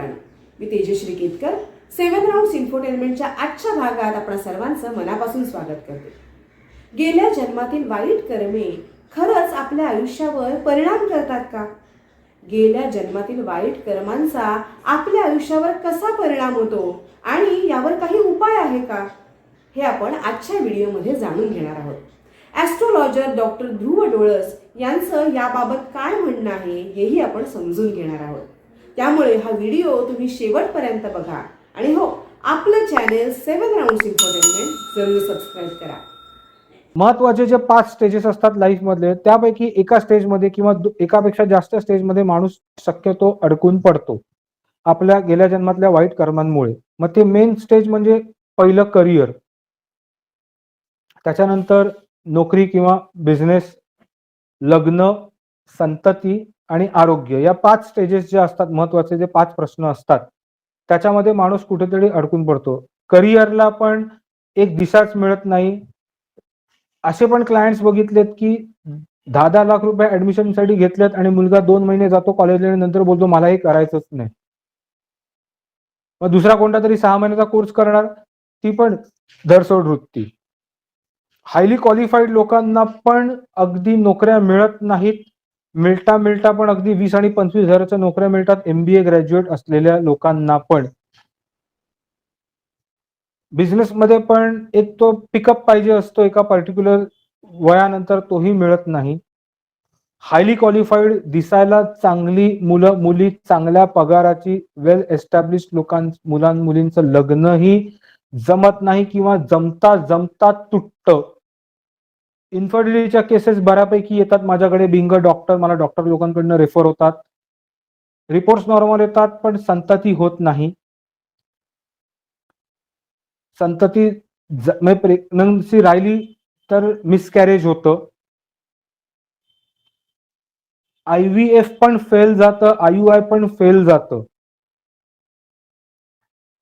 मित्रांनो मी Tejashri Ketkar seven round इन्फोटेनमेंटच्या आजच्या भागात आपण सर्वांचं मनापासून स्वागत करते. गेल्या जन्मातील वाईट कर्मे खरंच आपल्या आयुष्यावर परिणाम करतात का? गेल्या जन्मातील वाईट कर्मांचा आपल्या आयुष्यावर कसा परिणाम होतो आणि यावर काही उपाय आहे का? हे आपण आजच्या व्हिडिओमध्ये जाणून घेणार आहोत. ॲस्ट्रोलॉजर डॉक्टर ध्रुव डोळस यांचं याबाबत काय म्हणणं आहे हेही आपण समजून घेणार आहोत. त्यामुळे हा व्हिडिओ तुम्ही शेवटपर्यंत बघा. आणि हो आपलं चॅनेल सेवन राऊंड इन्फोटेनमेंट जरूर सबस्क्राईब करा. महत्त्वाचे जे पाच स्टेजेस असतात लाईफ मधले त्यापैकी एका स्टेजमध्ये किंवा एकापेक्षा जास्त स्टेजमध्ये माणूस शक्यतो अडकून पडतो. आपल्या गेल्या जन्मातल्या वाईट कर्मांमुळे. मग ते मेन स्टेज म्हणजे पहिलं करिअर त्याच्यानंतर नोकरी किंवा बिझनेस लग्न संतती आणि आरोग्य या पाच स्टेजेस जे असतात महत्त्वाचे जे पाच प्रश्न असतात त्याच्यामध्ये माणूस कुठेतरी अडकून पडतो. करिअरला पण एक दिशाच मिळत नाही. असे पण क्लायंट्स बघितलेत की दहा दहा लाख रुपये ऍडमिशनसाठी घेतलेत आणि मुलगा दोन महिने जातो कॉलेजला आणि नंतर बोलतो मला हे करायचंच नाही. मग दुसरा कोणता तरी सहा महिन्याचा कोर्स करणार ती पण धरसोड वृत्ती. हायली क्वालिफाईड लोकांना पण अगदी नोकऱ्या मिळत नाहीत. मिळता मिळता पण अगदी वीस आणि पंचवीस हजाराच्या नोकऱ्या मिळतात. एमबीए ग्रॅज्युएट असलेल्या लोकांना पण. बिझनेस मध्ये पण एक तो पिकअप पाहिजे असतो एका पर्टिक्युलर वयानंतर तोही मिळत नाही. हायली क्वालिफाईड दिसायला चांगली मुलं मुली चांगल्या पगाराची वेल एस्टॅब्लिश लोकां मुलां मुलींचं लग्नही जमत नाही किंवा जमता जमता तुटतं. इन्फर्टिलिटीच्या केसेस बऱ्यापैकी येतात. माझ्याकडे बिंग डॉक्टर मला डॉक्टर लोकांकडनं रेफर होतात. रिपोर्ट्स नॉर्मल येतात पण संतती होत नाही. संतती प्रेग्नन्सी म्हणजे राहिली तर मिसकॅरेज होतं. आय व्ही एफ पण फेल जातं आय आय पण फेल जातं.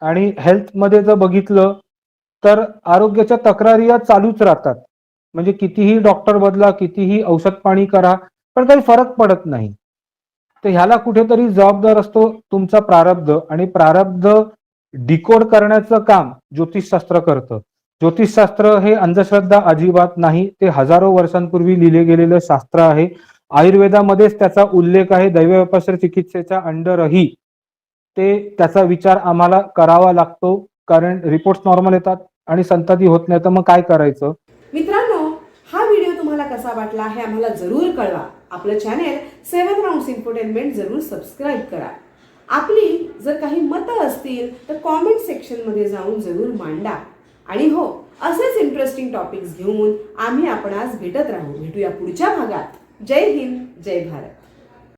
आणि हेल्थमध्ये जर बघितलं तर आरोग्याच्या तक्रारी या चालूच राहतात. म्हणजे कितीही डॉक्टर बदला कितीही औषध पाणी करा पण काही फरक पडत नाही. तर ह्याला कुठेतरी जबाबदार असतो तुमचा प्रारब्ध आणि प्रारब्ध डिकोड करण्याचं काम ज्योतिषशास्त्र करतं. ज्योतिषशास्त्र हे अंधश्रद्धा अजिबात नाही ते हजारो वर्षांपूर्वी लिहिले गेलेलं शास्त्र आहे. आयुर्वेदामध्येच त्याचा उल्लेख आहे दैवव्यपस्त्र चिकित्सेच्या अंडरही. ते त्याचा विचार आम्हाला करावा लागतो कारण रिपोर्ट्स नॉर्मल येतात आणि संतती होत नाही तर मग काय करायचं मित्रांनो हा व्हिडिओ तुम्हाला कसा वाटला हे आम्हाला जरूर कळवा. आपलं चॅनेल सेवन राऊंड्स इन्फोटेनमेंट जरूर सबस्क्राईब करा. आपली जर काही मतं असतील तर कॉमेंट सेक्शनमध्ये जाऊन जरूर मांडा. आणि हो असेच इंटरेस्टिंग टॉपिक्स घेऊन आम्ही आपण आज भेटत राहू. भेटूया पुढच्या भागात. जय हिंद जय भारत.